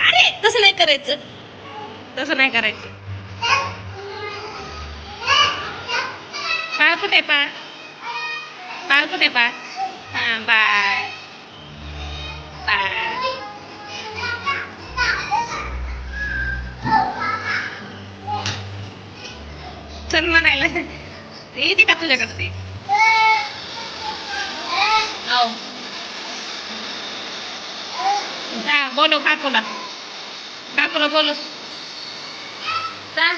अरे तसं नाही करायचं. तसं नाही करायचं. पाळ कुठे पाळ पाळ कुठे पाळ बाय बाय चल म्हणायला. येते का तुझ्याकडे ते? हो. bolo kakula. Kakula bolo. Ta.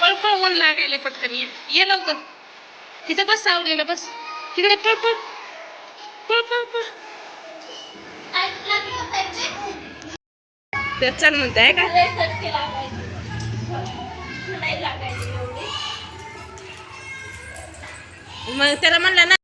Purple one lagi lepas kami. Yellow tu. Kita pas sahur dia lepas. Kita lepas purple. Purple purple. पळ पळ ते चल म्हणते आहे का? मग त्याला म्हणलं ना